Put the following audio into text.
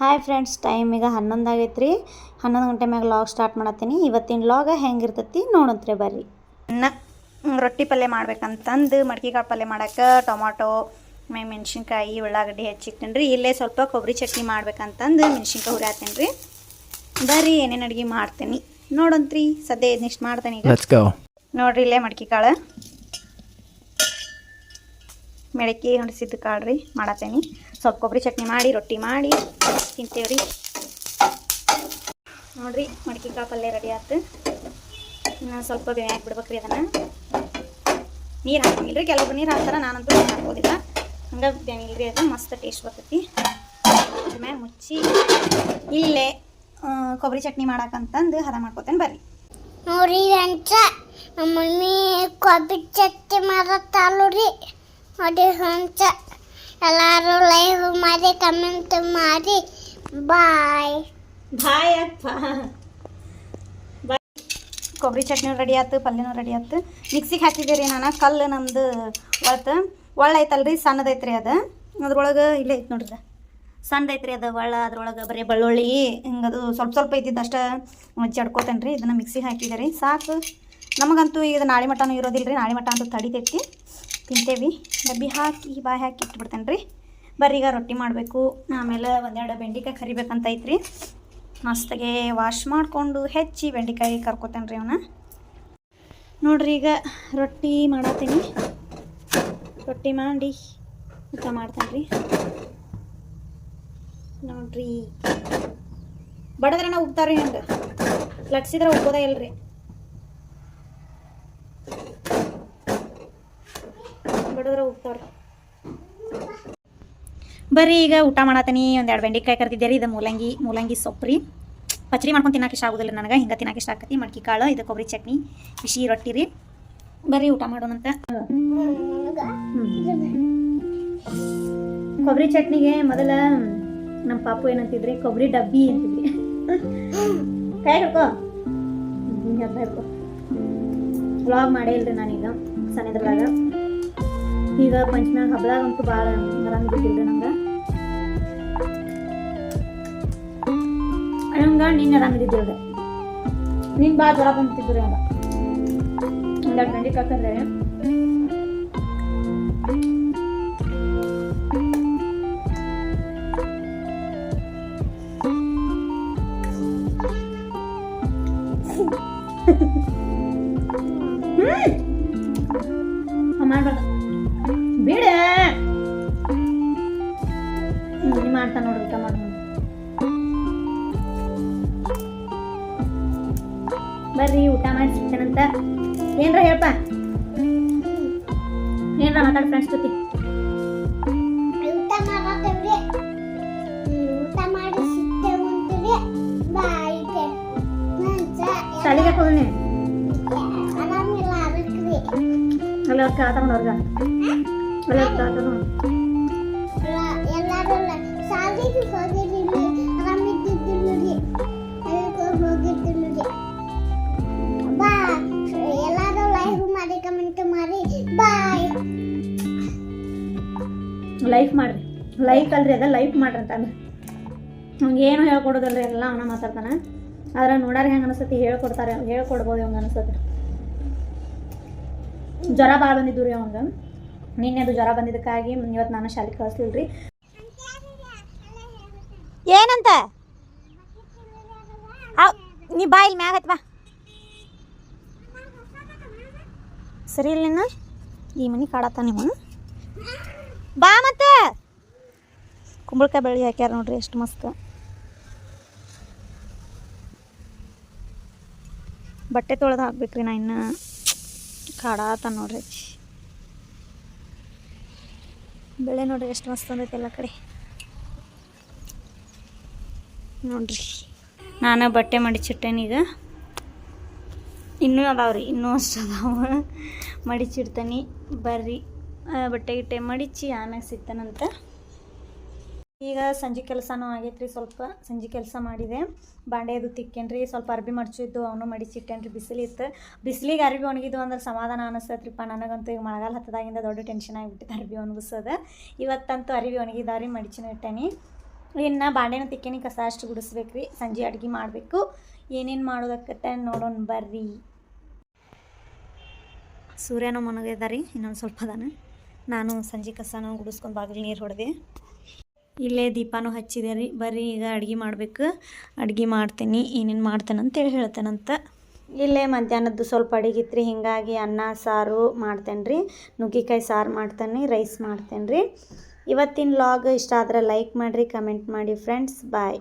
Hi friends time ಈಗ ಹನ್ನೊಂದು ಆಗೈತೆ ರೀ ಹನ್ನೊಂದು ಗಂಟೆ ಮ್ಯಾಗ ಲಾಗ್ ಸ್ಟಾರ್ಟ್ ಮಾಡತ್ತೀನಿ. ಇವತ್ತಿನ ಲಾಗ ಹೆಂಗಿರ್ತೈತಿ ನೋಡಂತ್ರಿ ಬರ್ರಿ. ಅನ್ನ ರೊಟ್ಟಿ ಪಲ್ಯ ಮಾಡ್ಬೇಕಂತಂದು ಮಡ್ಕಿಕಾಳು ಪಲ್ಯ ಮಾಡಕ್ಕೆ ಟೊಮಾಟೊ ಮೈ ಮೆಣಸಿನ್ಕಾಯಿ ಉಳ್ಳಾಗಡ್ಡಿ ಹೆಚ್ಚಿಕ್ತೀನಿ ರೀ. ಇಲ್ಲೇ ಸ್ವಲ್ಪ ಕೊಬ್ಬರಿ ಚಟ್ನಿ ಮಾಡ್ಬೇಕಂತಂದು ಮೆಣಸಿನ್ಕಾಯಿ ಹುರಿಯಾತೀನಿ ರೀ. ಬರ್ರಿ ಏನೇನು ಅಡುಗೆ ಮಾಡ್ತೀನಿ. ನೋಡಂತ್ರಿ. ಸದ್ಯ ಇದನ್ನಿಷ್ಟು ಮಾಡ್ತೇನೆ ಈಗ. ನೋಡ್ರಿ ಇಲ್ಲೇ ಮಡ್ಕಿ ಕಾಳು ಮೆಳಕಿ ಹೊಂಡಿಸಿದ್ದು ಕಾಳು ರೀ ಮಾಡತ್ತೇನೆ. ಸ್ವಲ್ಪ ಕೊಬ್ಬರಿ ಚಟ್ನಿ ಮಾಡಿ, ರೊಟ್ಟಿ ಮಾಡಿ ತಿಂತೇವೆ ರೀ ನೋಡ್ರಿ, ಮಡಕೆ ಕಾಳು ಪಲ್ಯ ರೆಡಿ ಆಯ್ತು ಇನ್ನು ಸ್ವಲ್ಪ ಬೇಯಾಗಿ ಹಾಕ್ಬಿಡ್ಬೇಕ್ರಿ ರೀ ಅದನ್ನು. ನೀರು ಹಾಕಂಗಿಲ್ಲ ರೀ ಕೆಲವೊಬ್ರು ನೀರು ಹಾಕ್ತಾರೆ, ನಾನಂತೂ ನೀರು ಹಾಕೋದಿಲ್ಲ ಹಂಗೆ ರೀ ಅದು ಮಸ್ತ್ ಟೇಸ್ಟ್ ಬರ್ತೈತಿ. ಮ್ಯಾಗ ಮುಚ್ಚಿ, ಇಲ್ಲೇ ಕೊಬ್ಬರಿ ಚಟ್ನಿ ಮಾಡಕ್ಕಂತಂದು ಹದ ಮಾಡ್ಕೊತೇನೆ ಬರ್ರಿ. ಅಂತ ನಮ್ಮ ಮಮ್ಮಿ ಕೊಬ್ಬರಿ ಚಟ್ನಿ ಮಾಡತ್ತಾಳು ರೀ ನೋಡಿ ಹಂಚ ಎಲ್ಲರೂ ಲೈವ್ ಮಾಡಿ ಕಮೆಂಟ್ ಮಾಡಿ. ಬಾಯ್ ಬಾಯ್ ಅಪ್ಪ. ಬಾಯ್ ಕೊಬ್ಬರಿ ಚಟ್ನಿ ರೆಡಿ ಆಯ್ತು ಪಲ್ಯನೂ ರೆಡಿ ಆಯ್ತು. ಮಿಕ್ಸಿಗೆ ಹಾಕಿದ್ದೆ ರೀ ನಾನು ಕಲ್ಲು ನಮ್ಮದು ಒಳತು. ಒಳ್ಳೆ ಐತಲ್ರಿ ಸಣ್ಣದೈತ್ರಿ ಅದು. ಅದ್ರೊಳಗೆ ಇಲ್ಲೇ ಐತೆ ನೋಡ್ರಿ. ಸಣ್ಣದೈತ್ರಿ ಅದು ಒಳ್ಳ ಅದ್ರೊಳಗೆ ಬರೀ ಬೆಳ್ಳುಳ್ಳಿ ಹಿಂಗೆ ಅದು ಸ್ವಲ್ಪ ಸ್ವಲ್ಪ ಐತಿದ್ದು ಅಷ್ಟು ಜಡ್ಕೋತೇನೆ ರೀ ಇದನ್ನು ಮಿಕ್ಸಿಗೆ ಹಾಕಿದ್ದೀರಿ. ರೀ ಸಾಕು. ನಮಗಂತೂ ಈಗ ನಾಳೆ ಮಟನೂ ಇರೋದಿಲ್ಲ ರೀ ನಾಳೆ ಮಟ ಅಂತೂ ತಡಿತೈತಿ ತಿಂತೇವಿ. ಡಬ್ಬಿ ಹಾಕಿ, ಬಾಯಿ ಹಾಕಿ ಇಟ್ಬಿಡ್ತೇನೆ ರೀ. ಬರ್ರೀಗ ರೊಟ್ಟಿ ಮಾಡಬೇಕು. ಆಮೇಲೆ ಒಂದೆರಡು ಬೆಂಡೆಕಾಯಿ ಕರಿಬೇಕಂತ ಐತ್ರಿ. ಮಸ್ತಾಗೆ ವಾಶ್ ಮಾಡಿಕೊಂಡು ಹೆಚ್ಚಿ ಬೆಂಡೆಕಾಯಿ ಕರ್ಕೋತೇನೆ ರೀ ಅವನ್ನ ನೋಡ್ರಿ, ಈಗ ರೊಟ್ಟಿ ಮಾಡತ್ತೀನಿ ರೊಟ್ಟಿ ಮಾಡಿ ಊಟ ಮಾಡ್ತೇನೆ ರೀ. ನೋಡ್ರಿ. ಬಡದ್ರೆ ನಾವು ಉಗ್ತಾರ್ರಿ ಹಂಗೆ? ಲಟ್ಸಿದ್ರೆ ಉಗ್ಗೋದೇ ಇಲ್ರಿ. ಬಡದ್ರೆ ಬರ್ರಿ ಈಗ ಊಟ ಮಾಡತ್ತೀನಿ ಒಂದೆರಡು ಬೆಂಡೆಕಾಯಿ ಕರ್ತಿದ್ದೆ ರೀ, ಇದು ಮೂಲಂಗಿ ಮೂಲಂಗಿ ಸೊಪ್ಪ್ರಿ ಪಚರಿ ಮಾಡ್ಕೊಂಡು ತಿನ್ನಕ್ಕೆ ಇಷ್ಟ ಆಗೋದಿಲ್ಲ ನನಗೆ, ಹಿಂಗೆ ತಿನ್ನಕ್ಕೆ ಇಷ್ಟ ಆಕತಿ. ಮಡ್ಕಿ ಕಾಳು, ಇದು ಕೊಬ್ಬರಿ ಚಟ್ನಿ, ಬಿಸಿ ರೊಟ್ಟಿ ರೀ. ಬರ್ರಿ ಊಟ ಮಾಡೋಣಂತ ಕೊಬ್ಬರಿ ಚಟ್ನಿಗೆ ಮೊದಲ ನಮ್ಮ ಪಾಪು ಏನಂತಿದ್ರಿ, ಕೊಬ್ಬರಿ ಡಬ್ಬಿ ಅಂತಿದ್ರಿ. ಕೈ ವ್ಲಾಗ್ ಮಾಡೇ ಇಲ್ರಿ ನಾನೀಗ ಸಣ್ಣದ್ರದಾಗ ಈಗ ಪಂಚಮ್ಯಾಗ ಹಬ್ಬದಾಗ ಅಂತೂ ಭಾಳ ಆರಾಮಿದ್ದಿಲ್ರಿ ನಂಗೆ ಹಂಗ ನಿನ್ನ ಆರಾಮಿದ್ದಿಲ್ರಿ ನಿನ್ ಭಾಳ ಜ್ವರ ಬಂದ್ಬಿಟ್ಟಿದ್ರಿ ಹಂಗ ಒಂದೆರಡು ಗಂಟೆ ಹಾಕಂದ್ರೆ ಮಾಡ್ಬಾರ್ದು ಬಿಡ. ಹ್ಮ್ ಮಾಡ್ತಾ ನೋಡ್ರಿ ಊಟ ಮಾಡಿ. ಬರ್ರಿ ಊಟ ಮಾಡಿ ಸಿಗ್ತೇನಂತ ಏನ್ರ ಹೇಳ್ಪ ಏನ್ರ ಮಾತಾಡ್ ಫ್ರೆಂಡ್ಸ್ ಜೊತೆ. ಊಟ ಮಾಡತ್ತೇವ್ರಿ ಊಟ ಮಾಡಿ ಸಿಗ್ತೇವೆ ಅಂತೀವಿ ಬಾಯ್ ಶಾಲೆಗೆ ಹೋಗಿ ಆರಾಮಿಲ್ಲ ಅದಕ್ರಿ. ಅಲ್ಲಿ ಅವ್ರು ಕೇಳ್ತಾರ ಅವ್ರಿಗೆ ಲೈಫ್ ಮಾಡ್ರಿ. ಲೈಫ್ ಅಲ್ರಿ ಅದ ಲೈಫ್ ಮಾಡ್ರಿ ಅಂತ ಅವ್ನಿಗೆ ಏನು ಹೇಳ್ಕೊಡೋದಲ್ರಿ ಎಲ್ಲ ಅವನ ಮಾತಾಡ್ತಾನೆ. ಆದ್ರೆ ನೋಡಾರ ಹೆಂಗೆ ಅನಿಸ್ತತಿ, ಹೇಳ್ಕೊಡ್ತಾರೆ, ಹೇಳ್ಕೊಡ್ಬೋದು ಹೆಂಗೆ ಅನಿಸ್ತತಿ. ಜ್ವರ ಭಾಳ ಬಂದಿದ್ದು ರೀ ಅವಂಗ. ನಿನ್ನೆ ಅದು ಜ್ವರ ಬಂದಿದ್ದಕ್ಕಾಗಿ ಇವತ್ತು ನಾನು ಶಾಲೆಗೆ ಕಳಿಸ್ಲಿಲ್ಲ ರೀ ಏನಂತ ನೀ ಬಾಯಿಲ್ ಮ್ಯಾಗ ಹತ್ ಬಾ. ಸರಿ ಇಲ್ಲ ನಿನ್ನ? ಈ ಮನೆ ಕಾಡತ್ತ ನೀವು. ಬಾ ಮತ್ತೆ. ಕುಂಬಳಕಾಯಿ ಬೆಳಿ ಹಾಕ್ಯಾರ ನೋಡ್ರಿ ಎಷ್ಟು ಮಸ್ತ್. ಬಟ್ಟೆ ತೊಳೆದು ಹಾಕ್ಬೇಕ್ರಿ ನಾ ಇನ್ನು. ಕಾಡಾತ ನೋಡ್ರಿ. ಬೆಳೆ ನೋಡ್ರಿ ಎಷ್ಟು ಮಸ್ತ್ ಬಂದೈತೆ ಎಲ್ಲ ಕಡೆ. ನೋಡ್ರಿ. ನಾನು ಬಟ್ಟೆ ಮಡಿಚಿಟ್ಟೇನಿ ಈಗ. ಇನ್ನೂ ಅದಾವ್ರಿ ಇನ್ನೂ ಅಷ್ಟು ಅದಾವ. ಮಡಿಚಿಡ್ತೇನೆ. ಬರ್ರಿ. ಬಟ್ಟೆ ಗಿಟ್ಟೆ ಮಡಿಚಿ ಆಮ್ಯಾಗ ಸಿಗ್ತಾನಂತ. ಈಗ ಸಂಜೆ ಕೆಲಸನೂ ಆಗೈತ್ರಿ ಸ್ವಲ್ಪ. ಸಂಜೆ ಕೆಲಸ ಮಾಡಿದೆ. ಬಾಂಡೆ ಅದು ತಿಕ್ಕೇನ್ರಿ, ಸ್ವಲ್ಪ ಅರ್ಬಿ ಮಡ್ಚಿದ್ದು, ಅವನು ಮಡಿಸಿಟ್ಟೇನ್ರಿ ಬಿಸಿಲಿತ್ತು ಬಿಸಿಲಿಗೆ ಅರ್ಬಿ ಒಣಗಿದ್ದು ಅಂದ್ರೆ ಸಮಾಧಾನ ಅನಿಸ್ತೈತ್ರಿಪ್ಪ. ನನಗಂತೂ ಈಗ ಮಳೆಗಾಲ ಹತ್ತದಾಗಿಂದ ದೊಡ್ಡ ಟೆನ್ಷನ್ ಆಗಿಬಿಟ್ಟಿದೆ ಅರ್ಬಿ ಒಣಗಿಸೋದು. ಇವತ್ತಂತೂ ಅರಿವಿ ಒಣಗಿದಾರಿ, ಮಡಿಚಿನ ಇಟ್ಟೇನಿ. ಇನ್ನು ಬಾಂಡೆನ ತಿಕ್ಕೇನಿ, ಕಸ ಅಷ್ಟು ಗುಡಿಸ್ಬೇಕು ರೀ ಸಂಜೆ ಅಡುಗೆ ಮಾಡಬೇಕು. ಏನೇನು ಮಾಡೋದಕ್ಕತ್ತೆ ನೋಡೋಣ ಬರ್ರಿ. ಸೂರ್ಯನೂ ಮನಗಿದಾರಿ ರೀ ಇನ್ನೊಂದು ಸ್ವಲ್ಪ ದಾನ ನಾನು ಸಂಜೆ ಕಸನೂ ಗುಡಿಸ್ಕೊಂಡು ಬಾಗಿಲು ನೀರು ಹೊಡೆದೆ. ಇಲ್ಲೇ ದೀಪಾನು ಹಚ್ಚಿದೆ ರೀ. ಬರ್ರಿ ಈಗ ಅಡುಗೆ ಮಾಡಬೇಕು. ಅಡುಗೆ ಮಾಡ್ತೀನಿ. ಏನೇನು ಮಾಡ್ತೇನಂತೇಳಿ ಹೇಳ್ತೇನಂತ. ಇಲ್ಲೇ ಮಧ್ಯಾಹ್ನದ್ದು ಸ್ವಲ್ಪ ಅಡಿಗೆ ಇತ್ತು ರೀ ಹೀಗಾಗಿ ಅನ್ನ, ಸಾರು ಮಾಡ್ತೇನೆ ರೀ. ನುಗ್ಗಿಕಾಯಿ ಸಾರು ಮಾಡ್ತೇನೆ. ರೈಸ್ ಮಾಡ್ತೇನೆ ರೀ. ಇವತ್ತಿನ ಲಾಗ್ ಇಷ್ಟ ಆದ್ರೆ ಲೈಕ್ ಮಾಡಿರಿ ಕಮೆಂಟ್ ಮಾಡಿ ಫ್ರೆಂಡ್ಸ್ ಬಾಯ್